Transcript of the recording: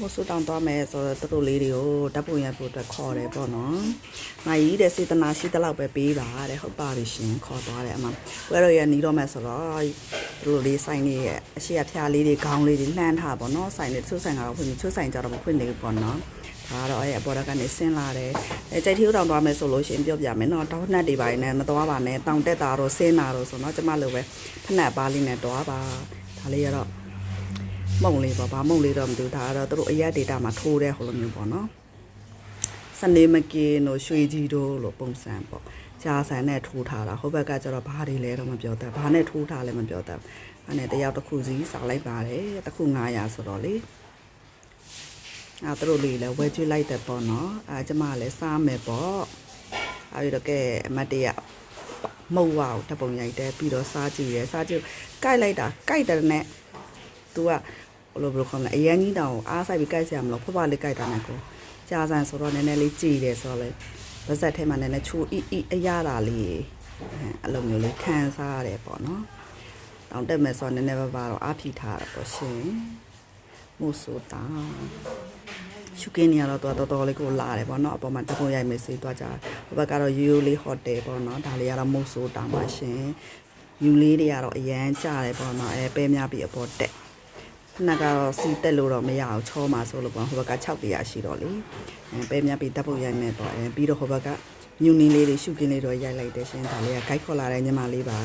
မို့ဆူတောင်းသွားမယ်ဆိုတော့သူတို့လေးတွေကိုဓာတ်ပုံရိုက်ဖို့အတွက်ခေါ်တယ်ပေါ့နော်။မကြီးတဲ့စေတနာရှိတဲ့လောက်ပဲပေးပါတဲ့ဟုတ်ပါပြီရှင်ခေါ်သွားတယ်အမ။ဝဲတော့ရနီးတော့မယ်ဆိုတော့သူတို့လေးဆိုင်လေးရဲ့အရှိအဖျားလေးတွေခေါင်းလေးတွေလှမ်းထားပေါ့နော်။ဆိုင်တွေသူ့ဆိုင်ကတော့ဖွင့်ပြီးသူ့ဆိုင်ကြတော့မဖွင့်နေဘူးပေါ့နော်။ဒါကတော့အဲ့အပေါ်တက်ကနေဆင်းလာတယ်။အဲကြိုက်ထီးတောင်သွားမယ်ဆိုလို့ရှရင်ပြောပြမယ်နော်။တောင်းနှက်တွေပါနေမသွားပါနဲ့။တောင်တက်တာတော့ဆင်းတာတော့ဆိုတော့ကျမလိုပဲဖက်နှက်ပါလေးနဲ့တွားပါ။ဒါလေးကတော့ မုံလေးပေါ့ဗာမုံလေးတော့မသိဘူးဒါကတော့သူတို့အရက်ဒေတာမှာထိုးတဲ့ဟိုလိုမျိုးပေါ့နော်စနေမကင်းတို့ရွှေကြီးတို့လို့ပုံစံပေါ့ဂျာဆန်နဲ့ထိုးထားတာဟိုဘက်ကကျတော့ဘာတွေလဲတော့မပြောတတ်ဘာနဲ့ထိုးထားလဲမပြောတတ်အဲ့နဲ့တယောက်တစ်ခုစီစောက်လိုက်ပါတယ်တစ်ခု900ဆိုတော့လေအဲ့သူတို့လေးလည်းဝဲကျွေးလိုက်တယ်ပေါ့နော်အဲကျမကလည်းစားမယ်ပေါ့အဲ့ဒီတော့ကဲအမတ်တရမုတ်ဝါကိုတပ်ပုံရိုက်တယ်ပြီးတော့စားကြည့်ရယ်စားကြည့်ကိုက်လိုက်တာကိုက်တယ်နဲ့ तू က ဘယ်လိုဘယ်လိုခေါ်မလဲအရန်ကြီးတောင်အားဆိုင်ပြီးကြိုက်စရာမလိုဖဖလေးကြိုက်တာနဲ့ကိုကြာဆန်ဆိုတော့နည်းနည်းလေးကြည်တယ်ဆိုတော့လေဗဇက်ထဲမှာနည်းနည်းချိုးအီအီအရတာလေးအဲ့လိုမျိုးလေးခံစားရတယ်ပေါ့နော်တောင်တက်မယ်ဆိုတော့နည်းနည်းပါးပါတော့အားဖြီထားတာပေါ့ရှင်မို့ဆိုတာရှုကင်းနေရတော့တော်တော်လေးကိုလာတယ်ပေါ့နော်အပေါ်မှာတပုံရိုက်မယ်စေးသွားကြဟိုဘက်ကတော့ရိုးရိုးလေးဟိုတယ်ပေါ့နော်ဒါလေးကတော့မို့ဆိုတာပါရှင်ယူလေးတွေကတော့အရန်ကြတယ်ပေါ့နော်အဲပဲများပြီးအပေါ်တက် ခဏကတော့စီတက်လို့တော့မရအောင်ချောမှာဆိုလို့ပေါ့ဟိုဘက်က6တရားရှိတော့လေအဲပဲမြပ်ပြီးတပ်ဖို့ရိုက်မယ်ပေါ့အဲပြီးတော့ဟိုဘက်ကညူနင်းလေးတွေရှုကင်းလေးတော့ရိုက်လိုက်တယ်ရှင်ဒါလေးကဂိုက်ခေါ်လာတဲ့ညီမလေးပါ